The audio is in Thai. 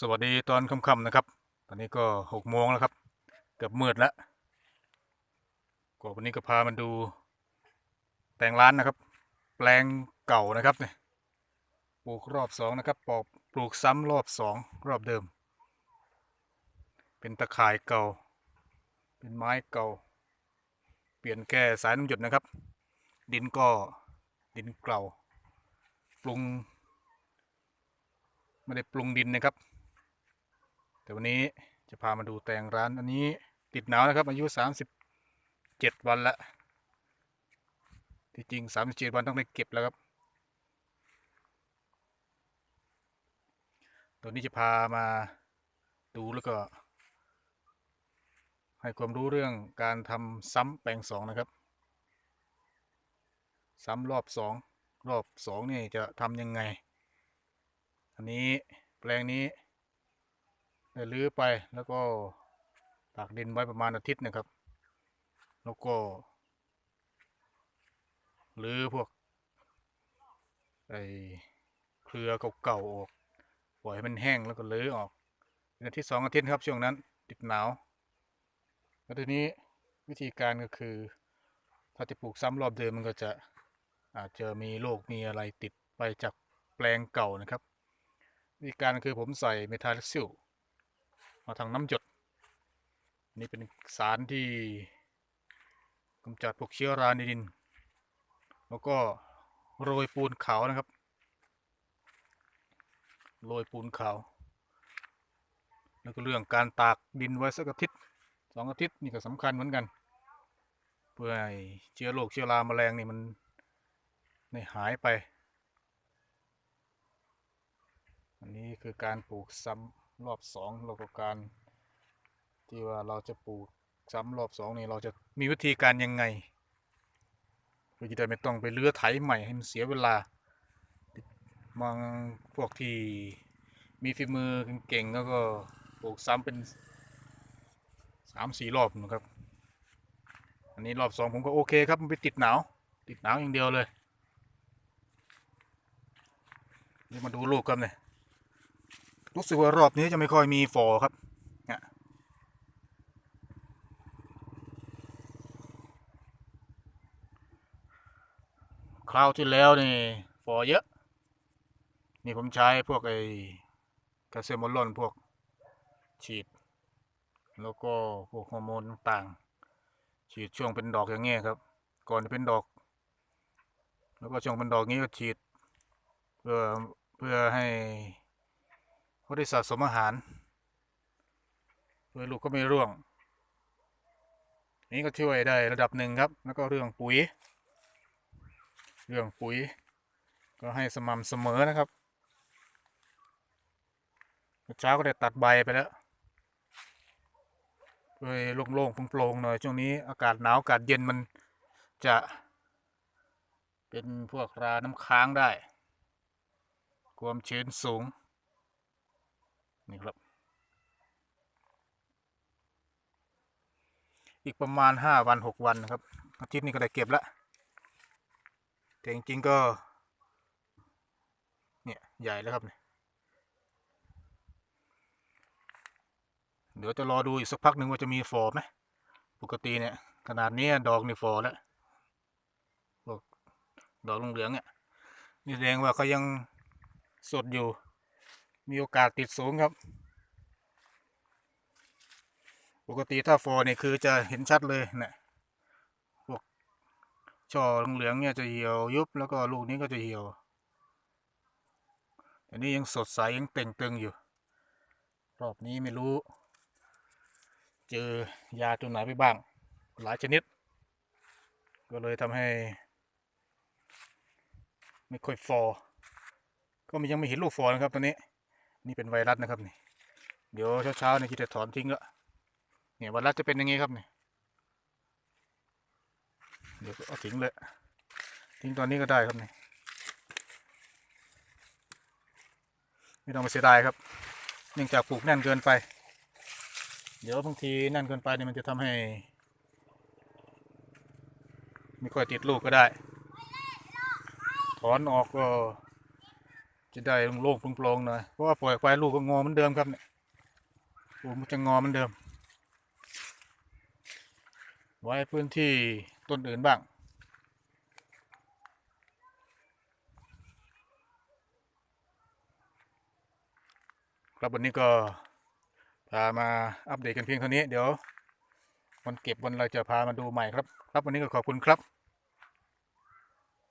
สวัสดีตอนค่ำๆนะครับ ตอนนี้ก็หกโมงแล้วครับ เกือบมืดแล้วก็วันนี้ก็พามาดู แปลงร้านนะครับ แปลงเก่านะครับเนี่ยปลูกรอบสองนะครับปลูกปลูกซ้ำรอบสองรอบเดิม เป็นตะข่ายเก่า เป็นไม้เก่า เปลี่ยนแก้สายน้ำหยดนะครับ ดินก็ดินเก่าปรุงไม่ได้ปรุงดินนะครับ แต่วันนี้จะพามาดูแตงร้านอันนี้ติดหนาวนะครับ อายุสามสิบเจ็ดวันละที่จริงสามสิบเจ็ดวันต้องได้เก็บแล้วครับ ตัวนี้จะพามาดูแล้วก็ ให้ความรู้เรื่องการทำซ้ำแปลงสองนะครับ ซ้ำรอบสองรอบสองนี่จะทำยังไง อันนี้แปลงนี้ รื้อไปแล้วก็ตากดินไว้ประมาณอาทิตย์นะครับ แล้วก็รื้อพวกไอ้เครือเก่าๆออกปล่อยให้มันแห้งแล้วก็รื้อออกเป็นอาทิตย์สองอาทิตย์ครับช่วงนั้นติดหนาวแล้วทีนี้วิธีการก็คือ ถ้าจะปลูกซ้ำรอบเดิมมันก็จะอาจจะมีโรคมีอะไรติดไปจากแปลงเก่านะครับวิธีการคือผมใส่เมทาลิซิล มาทางน้ำหยด นี่เป็นสารที่กำจัดพวกเชื้อราในดิน แล้วก็โรยปูนขาวนะครับ โรยปูนขาว แล้วก็เรื่องการตากดินไว้สักอาทิตย์สองอาทิตย์นี่ก็สำคัญเหมือนกัน เพื่อให้เชื้อโรคเชื้อราแมลงนี่มันไม่หายไป อันนี้คือการปลูกซ้ำ รอบสองแล้วก็การ ที่ว่าเราจะปลูกซ้ำรอบสองนี่เราจะมีวิธีการยังไงเพื่อจะได้ไม่ต้องไปเลื้อไถใหม่ให้มันเสียเวลาบางพวกที่มีฝีมือเก่งๆแล้วก็ปลูกซ้ำเป็นสามสี่รอบนะครับ อันนี้รอบสองผมก็โอเคครับมันไปติดหนาว ติดหนาวอย่างเดียวเลยนี่มาดูลูกครับเนี่ย รู้สึกว่ารอบนี้จะไม่ค่อยมีฝอครับเนี่ยคราวที่แล้วนี่ฝอเยอะ นี่ผมใช้พวกไอ้กาเซมอลลอนพวกฉีด แล้วก็พวกฮอร์โมนต่างๆ ฉีดช่วงเป็นดอกอย่างเงี้ยครับ ก่อนจะเป็นดอก แล้วก็ช่วงเป็นดอกนี้ก็ฉีด เพื่อเพื่อให้ เขาได้สะสมอาหารเพื่อลูกก็ไม่ร่วง นี้ก็ช่วยได้ระดับหนึ่งครับ แล้วก็เรื่องปุ๋ย เรื่องปุ๋ย ก็ให้สม่ำเสมอนะครับเช้าก็ได้ตัดใบไปแล้วเพื่อให้โล่งๆโปร่งๆหน่อย ช่วงนี้อากาศหนาว อากาศเย็นมันจะเป็นพวกราน้ำค้างได้ ความชื้นสูง นี่ครับ อีกประมาณห้าวันหกวันนะครับ อาทิตย์นี้ก็ได้เก็บแล้วแต่จริงๆก็ เนี่ยใหญ่แล้วครับเนี่ยเดี๋ยวจะรอดูอีกสักพักหนึ่งว่าจะมีฟอร์ไหมปกติเนี่ย ขนาดนี้ดอกนี่ฟอร์แล้วพวกดอกเหลืองเนี่ยนี่แสดงว่าเขายังสดอยู่ มีโอกาสติดสูงครับ ปกติถ้าฟอร์เนี่ยคือจะเห็นชัดเลยนะพวกช่อเหลืองเนี่ยจะเหี่ยวยุบแล้วก็ลูกนี้ก็จะเหี่ยวแต่นี่ยังสดใสยังเต่งตึงอยู่ รอบนี้ไม่รู้ เจอยาตัวไหนไปบ้าง หลายชนิด ก็เลยทำให้ ไม่ค่อยฟอร์ก็ยังไม่เห็นลูกฟอร์นะครับตอนนี้ นี่เป็นไวรัสนะครับนี่เดี๋ยวเช้าๆนี่ยจะถอนทิ้งละเนี่ยไวรัสจะเป็นอย่างงี้ครับนี่เดี๋ยวเอาทิ้งเลยทิ้งตอนนี้ก็ได้ครับนี่ไม่ต้องไปเสียดายครับ เนื่องจากปลูกแน่นเกินไป เดี๋ยวบางทีแน่นเกินไปเนี่ยมันจะทำให้ไม่ค่อยติดลูกก็ได้ ถอนออกก็ จะได้โล่งโปร่งๆหน่อยเพราะว่าปล่อยควายลูกก็งอเหมือนเดิมครับเนี่ยโอ้มันจะงอเหมือนเดิม ไว้พื้นที่ต้นอื่นบ้างครับวันนี้ก็พามาอัปเดตกันเพียงเท่านี้ เดี๋ยววันเก็บวันเราจะพามาดูใหม่ครับ ครับวันนี้ก็ขอบคุณครับ